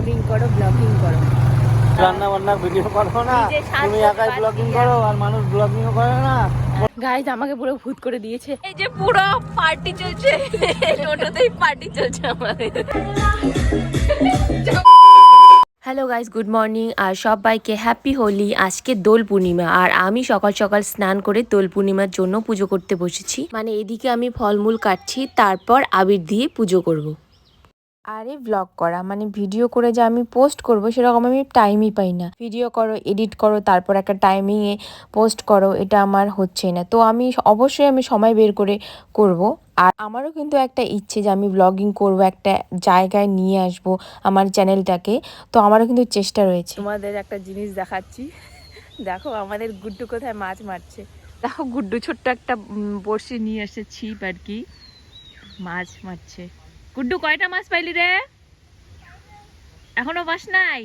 Blogging করো blogging করো। রান্না বান্নার ভিডিও করো না তুমি একাই ব্লগিং করো আর মানুষ ব্লগিংও করে না। গাইজ আমাকে পুরো ভূত করে দিয়েছে। এই যে পুরো পার্টি চলছে। টোটোতেই পার্টি চলছে আমাদের। হ্যালো গাইজ গুড মর্নিং আর সবাইকে হ্যাপি হোলি। আজকে দোল পূর্ণিমা। আর আমি সকাল সকাল স্নান করে দোল পূর্ণিমার জন্য পুজো করতে বসেছি। মানে এদিকে আমি ফলমূল কাটছি তারপর আবির দিয়ে পুজো করব। আরে ব্লগ করা মানে ভিডিও করে যে আমি পোস্ট করব সেরকম আমি টাইমই পাই না। ভিডিও করো এডিট করো, তারপর একটা টাইমিংয়ে পোস্ট করো, এটা আমার হচ্ছে না। তো আমি অবশ্যই আমি সময় বের করে করব। আর আমারও কিন্তু একটা ইচ্ছে যে আমি ব্লগিং করব, একটা জায়গায় নিয়ে আসব আমার চ্যানেলটাকে তো আমারও কিন্তু চেষ্টা রয়েছে। তোমাদের একটা জিনিস দেখাচ্ছি। দেখো আমাদের গুড্ডু কোথায় মাছ মারছে। দেখো গুড্ডু ছোট্ট একটা বড়শি নিয়ে এসেছি আর কি। মাছ মারছে। গুড্ডু কয়টা মাছ পাইলি রে? এখনও মাছ নাই?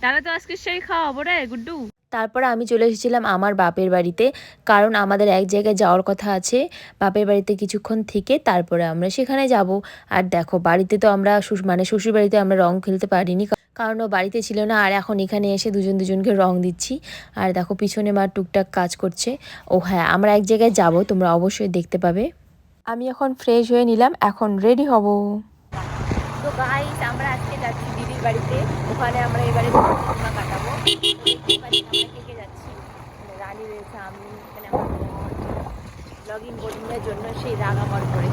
তাহলে তো আজকে সেই খাওয়াবো রে গুড্ডু তারপরে আমি চলে এসেছিলাম আমার বাপের বাড়িতে, কারণ আমাদের এক জায়গায় যাওয়ার কথা আছে। বাপের বাড়িতে কিছুক্ষণ থেকে তারপরে আমরা সেখানে যাব। আর দেখো, বাড়িতে তো আমরা মানে শ্বশুর বাড়িতে আমরা রং খেলতে পারিনি কারণ ও বাড়িতে ছিল না, আর এখন এখানে এসে দুজন দুজনকে রং দিচ্ছি। আর দেখো, পিছনে মা টুকটাক কাজ করছে। ও হ্যাঁ আমরা এক জায়গায় যাব, তোমরা অবশ্যই দেখতে পাবে। আমি এখন ফ্রেশ হয়ে নিলাম, এখন রেডি হব। তো গাইস আমরা আজকে যাচ্ছি দিদির বাড়িতে। ওখানে আমরা এবারে পূর্ণিমা কাটাবো। এখানে আমরা কে কে যাচ্ছি? মানে রানী রয়েছে, আমি, এখানে আমার ব্লগিং বোর্ডিংয়ের জন্য সেই রাগামর করে।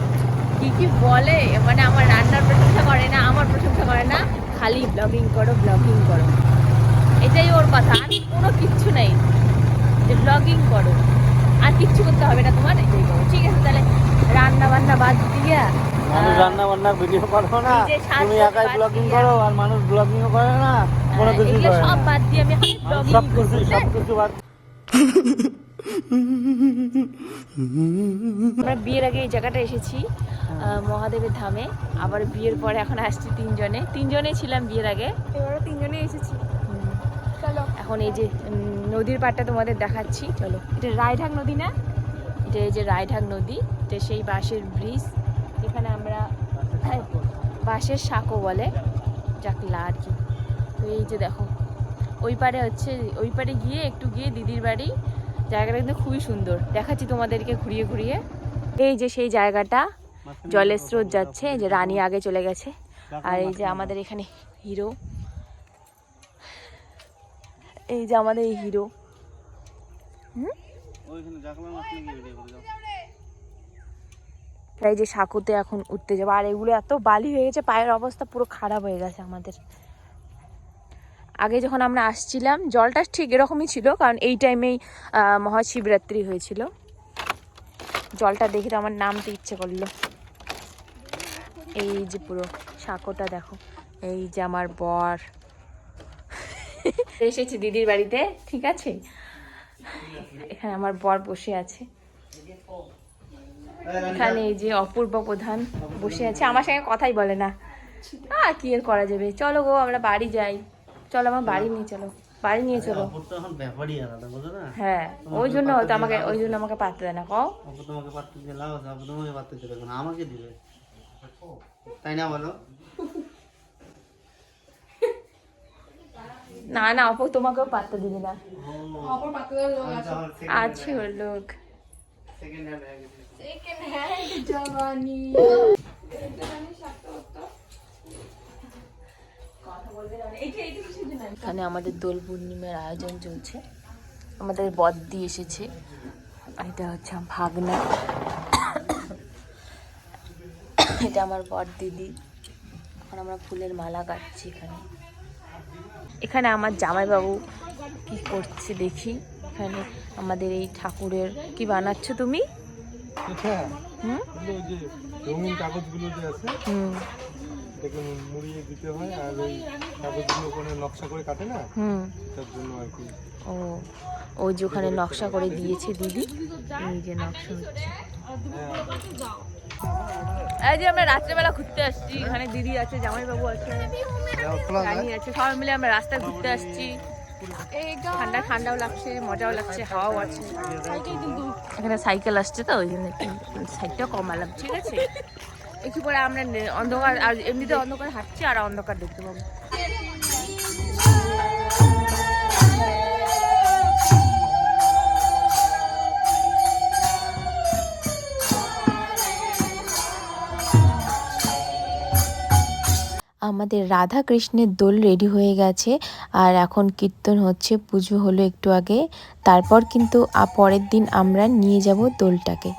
কি কি বলে? মানে আমার রান্নার প্রশংসা করে না, আমার প্রশংসা করে না। খালি ব্লগিং করো ব্লগিং করো। এটাই ওর কথা, আর কোনো কিচ্ছু নেই। যে ব্লগিং করো। আর কিচ্ছু করতে হবে না তোমার ঠিক আছে, তাহলে রান্না বান্না বাদ দিয়ে মানুষ রান্না বান্নার ভিডিও করো না। তুমি একাই ব্লগিং করো আর মানুষ ব্লগিংও করে না কোনো এগুলো করে সব বাদ দিয়ে আমি সব কিছু সব কিছু বাদ আমরা বিয়ের আগে এই জায়গাটা এসেছি মহাদেবের ধামে। আবার বিয়ের পরে এখন আসছি তিনজনে। তিনজনেই ছিলাম বিয়ের আগে। এবারে তিনজনে এসেছি। চলো। এখন এই যে নদীর পাড়টা তোমাদের দেখাচ্ছি। চলো। এটা রায়ঢাক নদী না? এটা এই যে রায়ঢাক নদী, এটা সেই বাঁশের ব্রিজ। এখানে আমরা বাঁশের সাঁকো বলে জাকলা আর কি। তো এই যে দেখো, ওই পারে হচ্ছে, ওই পারে গিয়ে একটু গিয়ে দিদির বাড়ি। জায়গাটা কিন্তু খুবই সুন্দর। দেখাচ্ছি তোমাদেরকে ঘুরিয়ে ঘুরিয়ে। এই যে সেই জায়গাটা, জলের স্রোত যাচ্ছে যে রানী আগে চলে গেছে। আর এই যে আমাদের এখানে হিরো। এই যে আমাদের এই হিরো। ওইখানে এই যে সাঁকুতে এখন উঠতে যাব। আর এগুলো এত বালি হয়ে গেছে, পায়ের অবস্থা পুরো খারাপ হয়ে গেছে আমাদের। আগে যখন আমরা আসছিলাম, জলটা ঠিক এরকমই ছিল, কারণ এই টাইমেই মহাশিবরাত্রি হয়েছিল। জলটা দেখে তো আমার নামতে ইচ্ছে করল। এই যে পুরো সাঁকোটা দেখো, এই যে আমার বর। এসেছি দিদির বাড়িতে, ঠিক আছে? এখানে আমার বর বসে আছে। এখানে এই যে অপূর্ব প্রধান বসে আছে। আমার সঙ্গে কথাই বলে না। আর কি আর করা যাবে? চলো গো আমরা বাড়ি যাই। চলো আমার বাড়ি নিয়ে চলো। বাড়ি নিয়ে চলো। হ্যাঁ ওই জন্য হয়তো আমাকে ওই জন্য আমাকে পাত্র দেয় না কও। তোমাকে পাত্র আমাকে দিবে। তাই না বলো? না না অপু তোমাকেও পাত্তা দিবে না। লোক আছে। আছে ওর লোক। হয়ে এখানে আমাদের দোল পূর্ণিমার আয়োজন চলছে। আমাদের বদ্দি এসেছে। এটা হচ্ছে আমার ভাগনা। এটা আমার বর দিদি। এখন আমরা ফুলের মালা কাটছি এখানে। এখানে আমার জামাইবাবু কি করছে দেখি। এখানে আমাদের এই ঠাকুরের কি বানাচ্ছ তুমি? হুম? রঙিন কাগজগুলো যে আছে এটাকে মুড়িয়ে দিতে হয় আর ওই কাগজগুলো ওখানে নকশা করে কাটে না তার জন্য আর কি। ও ওই যে ওখানে নকশা করে দিয়েছে দিদি। এই যে নকশা হচ্ছে। এই যে আমরা রাত্রেবেলা ঘুরতে আসছি, এখানে দিদি আছে, জামাইবাবু আছে, রানী আছে, সবাই মিলে আমরা রাস্তায় ঘুরতে আসছি। ঠান্ডা, ঠান্ডাও লাগছে, মজাও লাগছে, হাওয়াও আছে। এখানে সাইকেল আসছে তো, ওই জন্য সাইডটা কমালাম, ঠিক আছে? একটু পরে আমরা অন্ধকার, আর এমনিতে অন্ধকার হাঁটছি, আর অন্ধকার দেখতে পাবো। আমাদের রাধা কৃষ্ণের দোল রেডি হয়ে গেছে। আর এখন কীর্তন হচ্ছে, পুজো হলো একটু আগে। তারপর কিন্তু পরের দিন আমরা নিয়ে যাব দোলটাকে।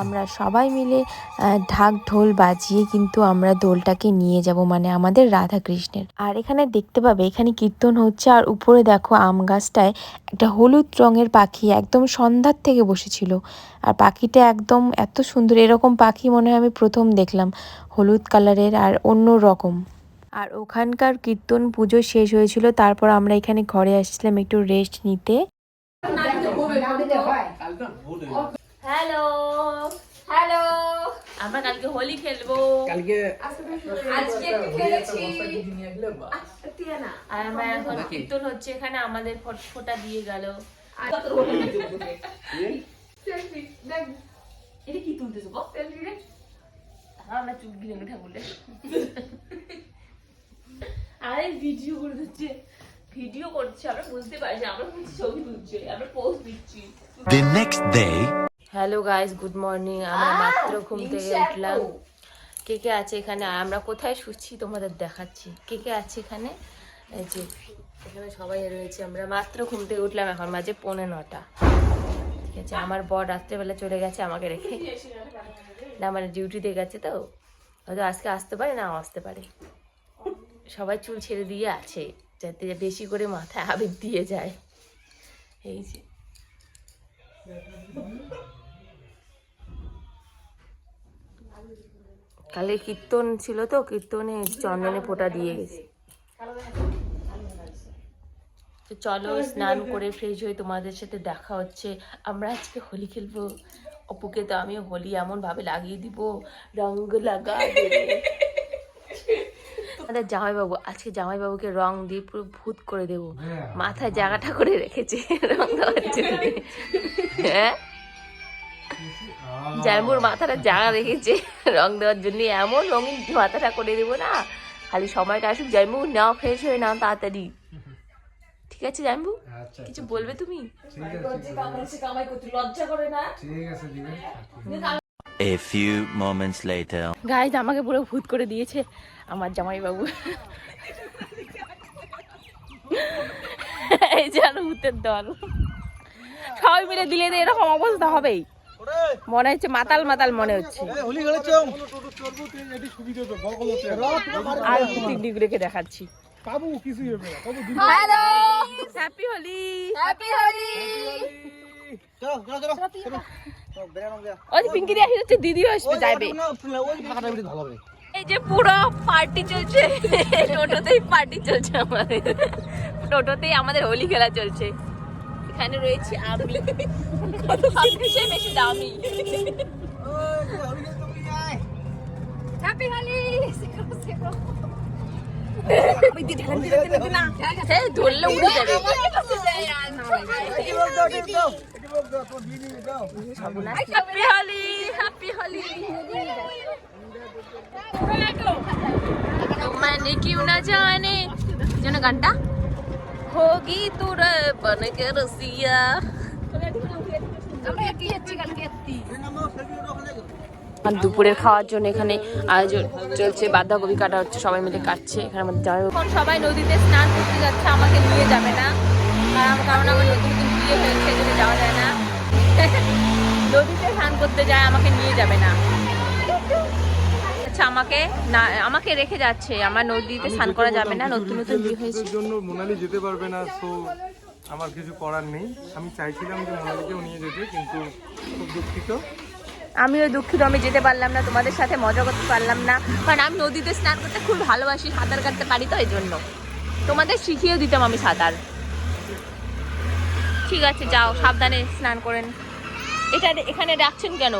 আমরা সবাই মিলে ঢাক ঢোল বাজিয়ে কিন্তু আমরা দোলটাকে নিয়ে যাব মানে আমাদের রাধা কৃষ্ণের আর এখানে দেখতে পাবে, এখানে কীর্তন হচ্ছে। আর উপরে দেখো আম গাছটায় একটা হলুদ রঙের পাখি একদম সন্ধ্যার থেকে বসেছিল। আর পাখিটা একদম এত সুন্দর, এরকম পাখি মনে হয় আমি প্রথম দেখলাম, হলুদ কালারের আর অন্য রকম আর ওখানকার কীর্তন পুজো শেষ হয়েছিল তারপর আমরা এখানে ঘরে আসছিলাম একটু রেস্ট নিতে। Hello hello. আমরা কালকে হোলি খেলব। আজকে একটু খেলেছি। আর আমরা এখন কীর্তন হচ্ছে এখানে আমাদের ফট- দিয়ে গেল। এটা কি তুলতেছো দেখ আমরা চুপ গিলে ঠাকুরে আরে ভিডিও করে দিচ্ছে ভিডিও করছে আমরা বুঝতে পারছি আমরা ছবি তুলছে আমরা পোস্ট দিচ্ছি। The next day. Hello guys good morning আমরা মাত্র ঘুম থেকে উঠলাম। কে কে আছে এখানে? আর আমরা কোথায় শুচ্ছি তোমাদের দেখাচ্ছি। কে কে আছে এখানে? এই যে এখানে সবাই রয়েছে। আমরা মাত্র ঘুম থেকে উঠলাম এখন মাঝে পৌনে নটা। ঠিক আছে আমার বর রাত্রেবেলা চলে গেছে আমাকে রেখে। না মানে ডিউটিতে গেছে তো। হয়তো আজকে আসতে পারে না আসতে পারে। সবাই চুল ছেড়ে দিয়ে আছে, যাতে বেশি করে মাথায় আবেগ দিয়ে যায়। এই যে। কালে কীর্তন ছিল তো, কীর্তনে চন্দনে ফোঁটা দিয়ে গেছে। তো চলো, স্নান করে ফ্রেশ হয়ে তোমাদের সাথে দেখা হচ্ছে। আমরা আজকে হোলি খেলব। অপুকে তো আমি হোলি এমন ভাবে লাগিয়ে দিব রঙ লাগা। আমাদের জামাইবাবু আজকে জামাইবাবুকে রং দিয়ে পুরো ভূত করে দেব। মাথায় জায়গাটা করে রেখেছে। রং দেওয়ার জন্য। হ্যাঁ? মাথাটা জায়গা রেখেছে। রং দেওয়ার জন্য। এমন রঙিন মাথাটা করে দেবো না। খালি সময়টা আসুক। জামু নাও ফ্রেশ হয়ে নাও তাড়াতাড়ি। ঠিক আছে জামু আচ্ছা কিছু বলবে তুমি? A few moments later. Guys আমাকে পুরো ভূত করে দিয়েছে আমার জামাইবাবু। এই যে আরও ভূতের দল। সবাই মিলে দিলে তো এরকম অবস্থা হবেই। মনে হচ্ছে মাতাল মাতাল মনে হচ্ছে। আর তিন ডিগ্রিকে দেখাচ্ছি। বাবু কিছুই হবে না। বাবু hello. Happy Holi happy Holi চলো। চলো চলো। ওই পিঙ্কি দিয়ে আসবে ভালো হবে এই যে পুরো পার্টি চলছে টোটোতেই পার্টি চলছে আমাদের। টোটোতেই আমাদের হোলি খেলা চলছে। এখানে রয়েছে আমি সবচেয়ে বেশি দামি। হ্যাপি হোলি হ্যাঁ ধরলে উড়ে যাবে। হ্যাপি হোলি হ্যাপি হোলি मैंने क्यों ना जाने যেন গানটা হোগি তোরা বনকে রসিয়া আমরা একই যাচ্ছি কালকে একটি আর দুপুরের খাওয়ার জন্য এখানে আয়োজন চলছে বাঁধাকপি কাটা হচ্ছে সবাই মিলে কাটছে এখানে আমাদের যাই এখন সবাই নদীতে স্নান করতে যাচ্ছে আমাকে নিয়ে যাবে না কারণ কারণ আমার নতুন বিয়ে হয়েছে যাওয়া যায় না। নদীতে স্নান করতে যায় আমাকে নিয়ে যাবে না। আচ্ছা আমাকে না আমাকে রেখে যাচ্ছে। আমার নদীতে স্নান করা যাবে না নতুন নতুন বিয়ে হয়েছে। জন্য মোনালি যেতে পারবে না সো আমার কিছু করার নেই। আমি চাইছিলাম যে মোনালিকেও নিয়ে যেতে কিন্তু খুব দুঃখিত। আমিও দুঃখিত আমি যেতে পারলাম না তোমাদের সাথে মজা করতে পারলাম না। কারণ আমি নদীতে স্নান করতে খুব ভালোবাসি সাঁতার কাটতে পারি তো এই জন্য তোমাদের শিখিয়েও দিতাম আমি সাঁতার। ঠিক আছে যাও সাবধানে স্নান করেন। এটা এখানে রাখছেন কেন?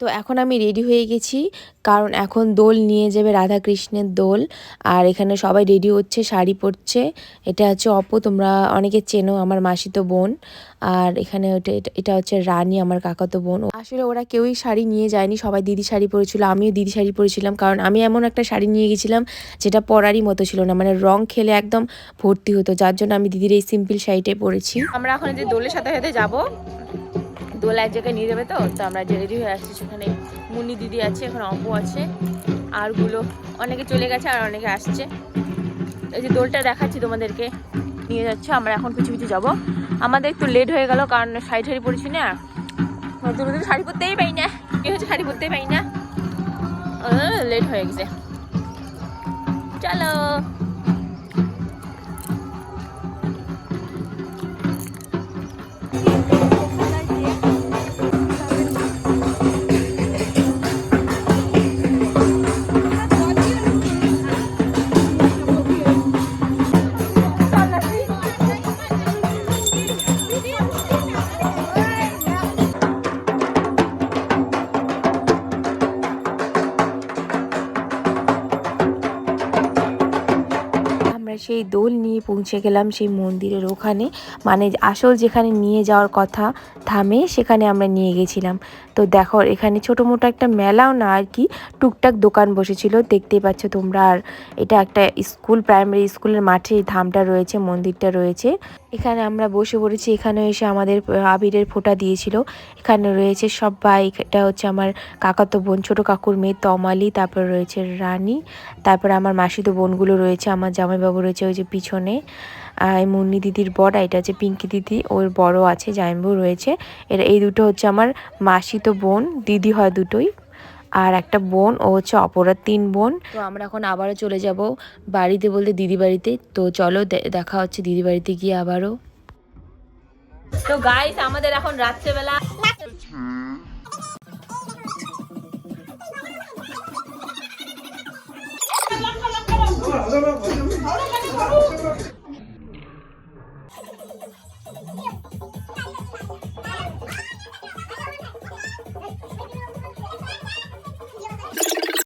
তো এখন আমি রেডি হয়ে গেছি, কারণ এখন দোল নিয়ে যাবে রাধা কৃষ্ণের দোল, আর এখানে সবাই রেডি হচ্ছে, শাড়ি পরছে। এটা হচ্ছে অপু, তোমরা অনেকে চেনো, আমার মাসিতো বোন। আর এখানে ওটা এটা- হচ্ছে রানী, আমার কাকাতো বোন। আসলে ওরা কেউই শাড়ি নিয়ে যায়নি, সবাই দিদি শাড়ি পরেছিল, আমিও দিদি শাড়ি পরেছিলাম, কারণ আমি এমন একটা শাড়ি নিয়ে গেছিলাম, যেটা পরারই মতো ছিল না মানে রং খেলে একদম ভর্তি হতো, যার জন্য আমি দিদির এই সিম্পল শাড়িটাই পরেছি। আমরা এখন যে দোলের সাথে সাথে যাব দোল এক জায়গায় নিয়ে যাবে তো? তো আমরা যে রেডি হয়ে আসছি সেখানে মুনি দিদি আছে, এখন অপু আছে, আরগুলো অনেকে চলে গেছে আর অনেকে আসছে। এই যে দোলটা দেখাচ্ছি তোমাদেরকে, নিয়ে যাচ্ছে, আমরা এখন পিছু পিছু যাব। আমাদের একটু লেট হয়ে গেল, কারণ শাড়ি ঠাড়ি পরেছি না। নতুন নতুন শাড়ি পরতেই পাই না কি হচ্ছে শাড়ি পরতেই পাই না। লেট হয়ে গেছে। চলো। পৌঁছে গেলাম সেই মন্দিরের ওখানে। মানে আসল যেখানে নিয়ে যাওয়ার কথা থামে, সেখানে আমরা নিয়ে গেছিলাম। তো দেখো, এখানে ছোটো মোটো একটা মেলাও না আর কি, টুকটাক দোকান বসেছিল। দেখতেই পাচ্ছ তোমরা আর এটা একটা স্কুল, প্রাইমারি স্কুলের মাঠে ধামটা রয়েছে, মন্দিরটা রয়েছে। এখানে আমরা বসে পড়েছি। এখানে এসে আমাদের আবিরের ফোঁটা দিয়েছিল। এখানে রয়েছে সব সবাই। এটা হচ্ছে আমার কাকাতো বোন, ছোটো কাকুর মেয়ে তমালি, তারপর রয়েছে রানী, তারপর আমার মাসিতো বোনগুলো রয়েছে, আমার জামাইবাবু রয়েছে ওই যে পিছনে। এই মুন্নি দিদির বড়, এটা হচ্ছে পিঙ্কি দিদি, ওর বড় আছে, জামাইবাবু রয়েছে। এরা, এই দুটো হচ্ছে আমার মাসিতো বোন, দিদি হয় দুটোই। আর একটা বোন ও হচ্ছে অপরাধ তিন বোন। তো আমরা এখন আবারও চলে যাব বাড়িতে বলতে দিদি বাড়িতে। তো চলো দেখা হচ্ছে দিদি বাড়িতে গিয়ে আবারও। তো গাইস আমাদের এখন রাত্রেবেলা